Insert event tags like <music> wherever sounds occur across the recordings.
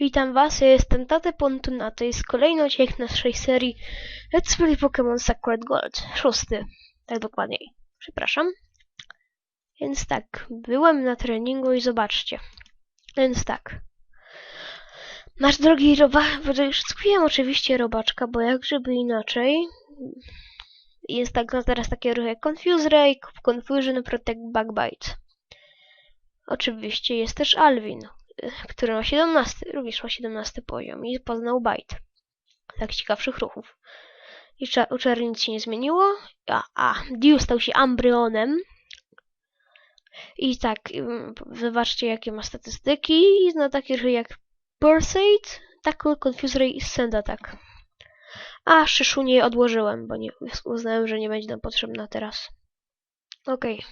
Witam was, ja jestem Tate Pontun, a to jest kolejny odcinek naszej serii Let's Play Pokémon Sacred Gold. Szósty, tak dokładniej. Przepraszam. Więc tak, byłem na treningu i zobaczcie. Więc tak. Nasz drogi robak, skupiłem oczywiście robaczka, bo jak żeby inaczej. Jest tak, teraz takie ruchy Confuse Ray, Confusion, Protect, Backbite. Oczywiście jest też Alvin, który ma 17, również ma 17 poziom i poznał Bite. Tak ciekawszych ruchów. I u nic się nie zmieniło. A, a stał się Ambryonem. I tak, zobaczcie jakie ma statystyki. I na takie ruchy jak Pulsate, Tackle, Confuse Ray i Send Attack. A Szyszu nie odłożyłem, bo nie, uznałem, że nie będzie nam potrzebna teraz. Okej.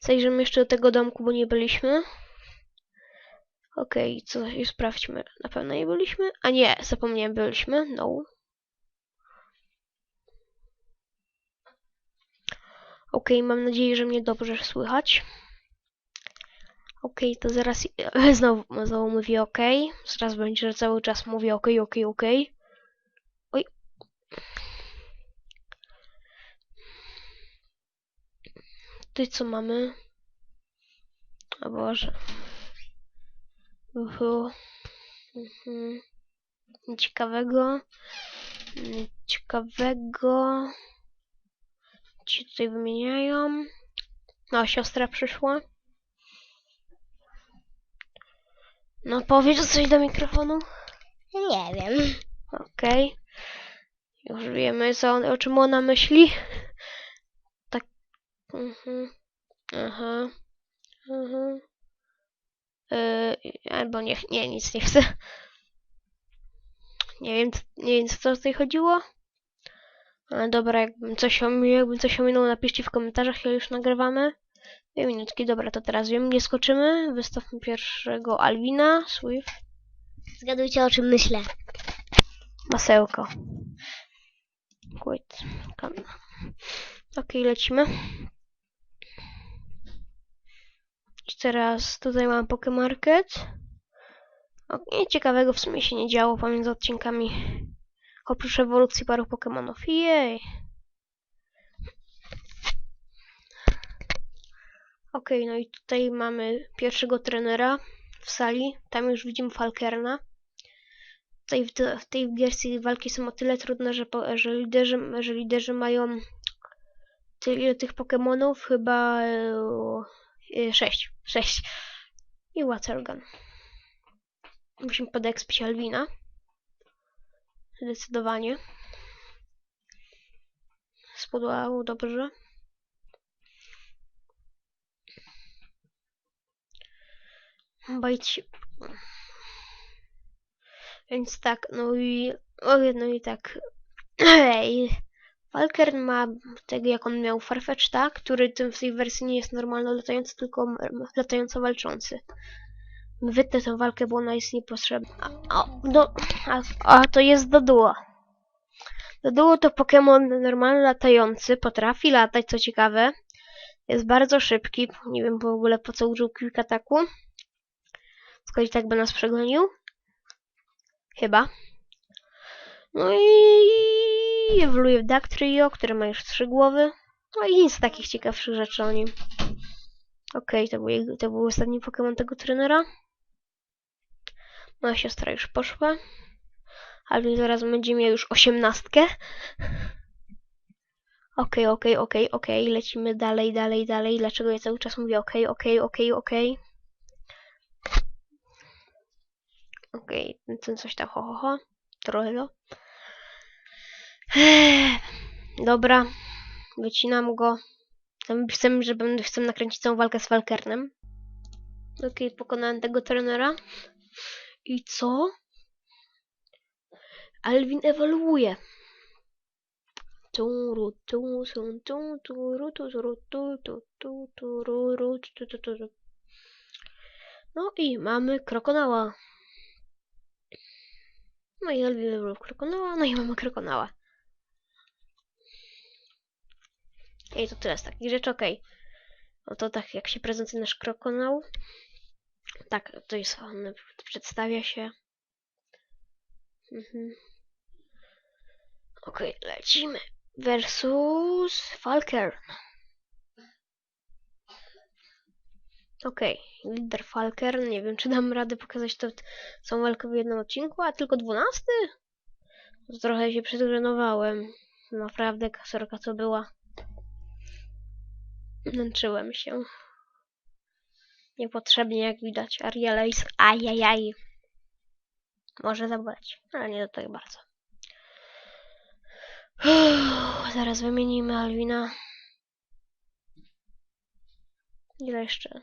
Zajrzymy jeszcze do tego domku, bo nie byliśmy. Okej, co i sprawdźmy. Na pewno nie byliśmy? A nie, zapomniałem, byliśmy. No. Okej, mam nadzieję, że mnie dobrze słychać. Okej, to zaraz <laughs> znowu, znowu mówię OK. Zaraz będzie, że cały czas mówię OK, OK, OK. Oj. Tutaj co mamy? O Boże. Uhu. Mhm. Ciekawego. Mm, Ciekawego. Ci tutaj wymieniają. No, siostra przyszła. No, powiedz coś do mikrofonu. Nie wiem. Okej. Już wiemy, co on, o czym ona myśli. Tak. Mhm. Aha. Mhm. Yy, albo nie, nie, nic nie chcę. Nie wiem, nie wiem, co tutaj chodziło. Ale dobra, jakbym coś, jakbym coś ominął, napiszcie w komentarzach, ile już nagrywamy. Dwie minutki, dobra, to teraz wiem, nie skoczymy. Wystawmy pierwszego Alwina, Swift, Zgadujcie o czym myślę. masełko. Kan. Okej, lecimy. Teraz tutaj mam Pokemarket. O, nic ciekawego w sumie się nie działo pomiędzy odcinkami. Oprócz ewolucji paru Pokemonów. Jej! Okej, no i tutaj mamy pierwszego trenera w sali. Tam już widzimy Falkerna. Tutaj w, te- w tej wersji walki są o tyle trudne, że, po, że, liderzy, że liderzy mają tyle tych Pokemonów, chyba e, 6. 6. I Watergun. Musimy podekspić Alwina. Zdecydowanie. Spodłało dobrze. Bajt się. Więc tak, no i. O, no i tak. <clears throat> Ej. Falker ma tego, jak on miał Farfetch'ta, który tym w tej wersji nie jest normalno latający, tylko latająco walczący. Wytnę tę walkę, bo ona jest niepotrzebna. A, do, a, a to jest Doduo. Doduo to Pokémon normalny latający, potrafi latać, co ciekawe. Jest bardzo szybki, nie wiem w ogóle po co użył Quick Attacku. Skoro tak by nas przegonił. Chyba. No i ewoluuje w Duck Trio, który ma już trzy głowy. No i nic takich ciekawszych rzeczy o nim. Okej, to, był to był ostatni Pokémon tego trenera. Moja siostra już poszła. Ale zaraz będzie miał już osiemnastkę. Okej, okej, okej, okej. Lecimy dalej, dalej, dalej. Dlaczego ja cały czas mówię okej, okej, okej, okej. Okej, ten coś tam ho, ho, ho. Trochę. <sighs> Dobra, wycinam go. Chcę, żeby chcę nakręcić całą walkę z Falkernem. Okej, pokonałem tego trenera. I co? Alvin ewoluuje. No i mamy krokonała. No i Alvin ewoluuje krokonała, no i mamy krokonała. I to tyle z takich rzeczy, okej. No to tak jak się prezentuje nasz krokonał. Tak, to jest on, przedstawia się. Mhm. Okej, lecimy. Versus Falker. Okej, lider Falker. Nie wiem, czy dam radę pokazać to całą walkę w jednym odcinku, a tylko dwunasty? Trochę się przedgrenowałem. Naprawdę, kasorka to była. Męczyłem się. Niepotrzebnie, jak widać. Ariela jest... Ajajaj. Może zaboleć, ale nie do tego bardzo. Uff, zaraz wymienimy Alwina. Ile jeszcze?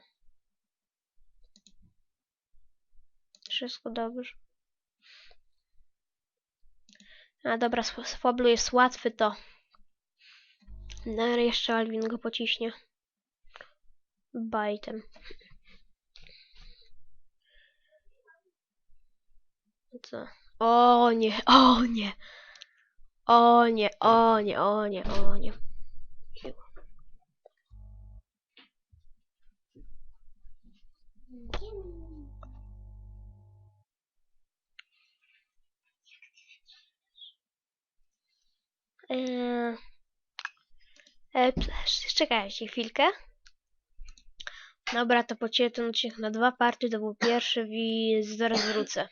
Wszystko dobrze. A dobra, Fablu jest łatwy to. No, jeszcze Alwin go pociśnie. Bajtem. Co? O nie, o nie. O nie, o nie, o nie, o nie. Eee, czekajcie chwilkę. Dobra, to pocięję ten na dwa party, to był pierwszy i zaraz wrócę.